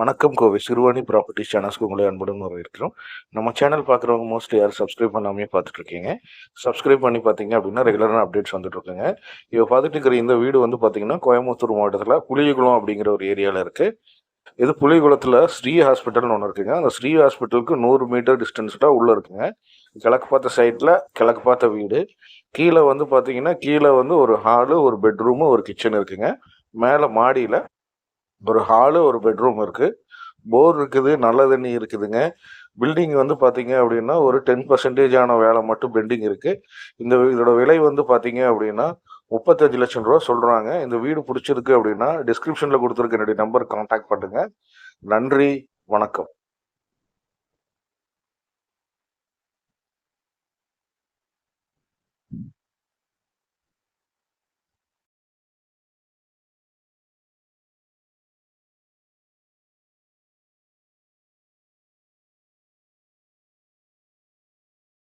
வணக்கம் கோவை. சிறுவாணி ப்ராப்பர்ட்டி சேனல்ஸ்க்கு உங்களை அன்புடன் வரவேற்கிறோம். நம்ம சேனல் பார்க்குறவங்க மோஸ்ட்லி யாரும் சப்ஸ்கிரைப் பண்ணாமே பார்த்துட்டு இருக்கீங்க சப்ஸ்கிரைப் பண்ணி பார்த்தீங்க அப்படின்னா ரெகுலரான அப்டேட்ஸ் வந்துட்டு இருக்குங்க இப்போ பார்த்துட்டு இருக்கிற இந்த வீடு வந்து பார்த்தீங்கன்னா கோயம்புத்தூர் மாவட்டத்தில் புளியகுளம் அப்படிங்கிற ஒரு ஏரியாவில் இருக்கு. இது புளிகுளத்தில் ஸ்ரீ ஹாஸ்பிட்டல்னு ஒன்று இருக்குங்க. அந்த ஸ்ரீ ஹாஸ்பிட்டலுக்கு நூறு மீட்டர் டிஸ்டன்ஸில் உள்ளே இருக்குங்க. கிழக்கு பார்த்த சைட்டில் கிழக்கு பார்த்த வீடு. கீழே வந்து பார்த்தீங்கன்னா கீழே வந்து ஒரு ஹாலு ஒரு பெட்ரூமு ஒரு கிச்சன் இருக்குங்க. மேலே மாடியில் ஒரு ஹாலு ஒரு பெட்ரூம் இருக்கு. போர் இருக்குது நல்ல தண்ணி இருக்குதுங்க. பில்டிங் வந்து பார்த்தீங்க அப்படின்னா ஒரு டென் பர்சன்டேஜான வேலை மட்டும் பெண்டிங் இருக்குது இந்த இதோட விலை வந்து பார்த்தீங்க அப்படின்னா முப்பத்தஞ்சு லட்சம் ரூபா சொல்கிறாங்க இந்த வீடு பிடிச்சிருக்கு அப்படின்னா டிஸ்கிரிப்ஷனில் கொடுத்துருக்க என்னுடைய நம்பர் கான்டாக்ட் பண்ணுங்கள் நன்றி வணக்கம்.